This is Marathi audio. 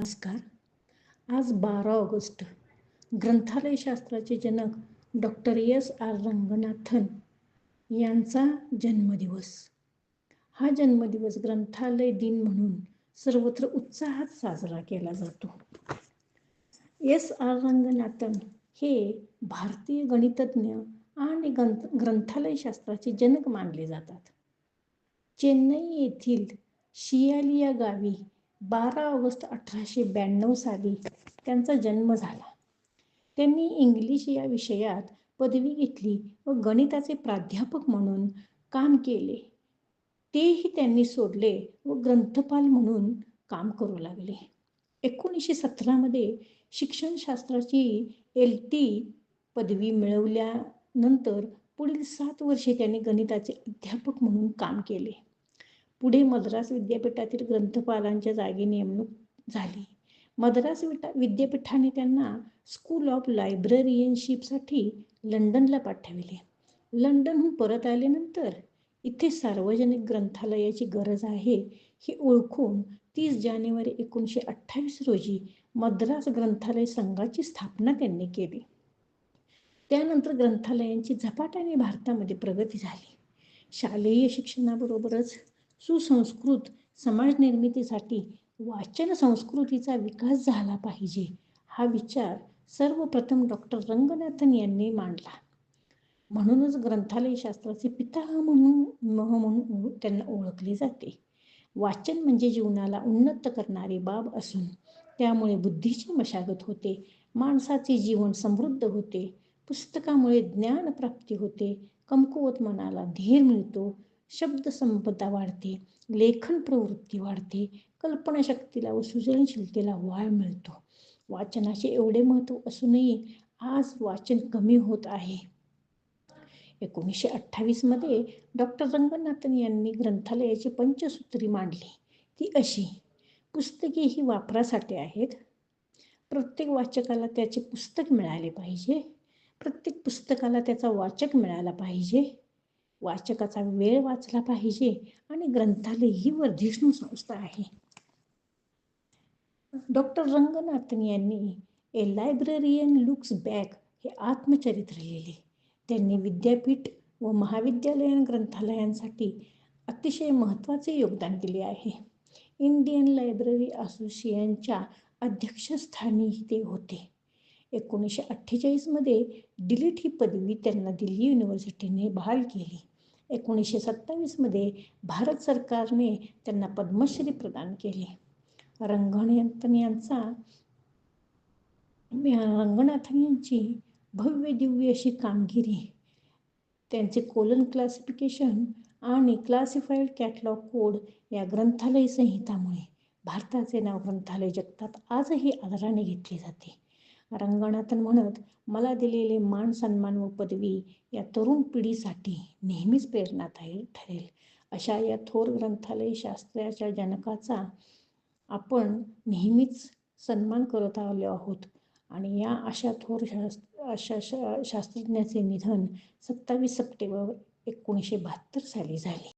नमस्कार. आज बारा ऑगस्ट. ग्रंथालयशास्त्राचे जनक डॉक्टर एस आर रंगनाथन यांचा जन्मदिवस. हा जन्मदिवस ग्रंथालय दिन म्हणून सर्वत्र उत्साहात साजरा केला जातो. एस आर रंगनाथन हे भारतीय गणितज्ञ आणि ग्रंथ ग्रंथालयशास्त्राचे जनक मानले जातात. चेन्नई येथील शियाली या गावी बारा ऑगस्ट अठराशे ब्याण्णव साली त्यांचा जन्म झाला. त्यांनी इंग्लिश या विषयात पदवी घेतली व गणिताचे प्राध्यापक म्हणून काम केले. तेही त्यांनी सोडले व ग्रंथपाल म्हणून काम करू लागले. एकोणीसशे सतरामध्ये शिक्षणशास्त्राची एल टी पदवी मिळवल्यानंतर पुढील सात वर्षे त्यांनी गणिताचे अध्यापक म्हणून काम केले. पुढे मद्रास विद्यापीठातील ग्रंथपालांच्या जागी नेमणूक झाली. मद्रास विद्यापीठाने त्यांना स्कूल ऑफ लायब्ररियनशिपसाठी लंडनला पाठविले. लंडनहून परत आल्यानंतर इथे सार्वजनिक ग्रंथालयाची गरज आहे हे ओळखून तीस जानेवारी एकोणीसशे अठ्ठावीस रोजी मद्रास ग्रंथालय संघाची स्थापना त्यांनी केली. त्यानंतर ग्रंथालयांची झपाट्याने भारतामध्ये प्रगती झाली. शालेय शिक्षणाबरोबरच सुसंस्कृत समाज निर्मितीसाठी वाचन संस्कृतीचा विकास झाला पाहिजे हा विचार सर्वप्रथम डॉक्टर रंगनाथन यांनी मांडला. म्हणूनच ग्रंथालय शास्त्राचे पिता म्हणून म्हणून त्यांना ओळखले जाते. वाचन म्हणजे जीवनाला उन्नत करणारी बाब असून त्यामुळे बुद्धीची मशागत होते माणसाचे जीवन समृद्ध होते पुस्तकामुळे ज्ञानप्राप्ती होते कमकुवत मनाला धीर मिळतो शब्दसंपदा वाढते लेखन प्रवृत्ती वाढते कल्पनाशक्तीला व सृजनशीलतेला वाळ मिळतो. वाचनाचे एवढे महत्त्व असूनही आज वाचन कमी होत आहे. एकोणीसशे अठ्ठावीसमध्ये डॉक्टर रंगनाथन यांनी ग्रंथालयाची पंचसूत्री मांडली. ती अशी पुस्तके ही वापरासाठी आहेत. प्रत्येक वाचकाला त्याचे पुस्तक मिळाले पाहिजे. प्रत्येक पुस्तकाला त्याचा वाचक मिळाला पाहिजे. वाचकाचा वेळ वाचला पाहिजे आणि ग्रंथालय ही वर्धिष्णू संस्था आहे. डॉक्टर रंगनाथन यांनी ए लायब्ररियन लुक्स बॅक हे आत्मचरित्र लिहिले. त्यांनी विद्यापीठ व महाविद्यालयीन ग्रंथालयांसाठी अतिशय महत्त्वाचे योगदान दिले आहे. इंडियन लायब्ररी असोसिएशनच्या अध्यक्षस्थानी ते होते. एकोणीसशे अठ्ठेचाळीसमध्ये डिलीट ही पदवी त्यांना दिल्ली युनिव्हर्सिटीने बहाल केली. एकोणीसशे सत्तावीसमध्ये भारत सरकारने त्यांना पद्मश्री प्रदान केले. रंगनाथन यांचा रंगनाथन यांची भव्य दिव्य अशी कामगिरी त्यांचे कोलन क्लासिफिकेशन आणि क्लासिफाईड कॅटलॉग कोड या ग्रंथालय संहितामुळे भारताचे नाव ग्रंथालय जगतात. आजही आदराने घेतले जाते. रंगनाथन म्हणत मला दिलेले मान सन्मान व पदवी या तरुण पिढीसाठी नेहमीच प्रेरणादायी ठरेल. अशा या थोर ग्रंथालय शास्त्राच्या जनकाचा आपण नेहमीच सन्मान करत आलो आहोत. आणि या अशा थोर शास्त्र अशा शा शास्त्रज्ञाचे निधन सत्तावीस सप्टेंबर एकोणीसशे बहात्तर साली झाले.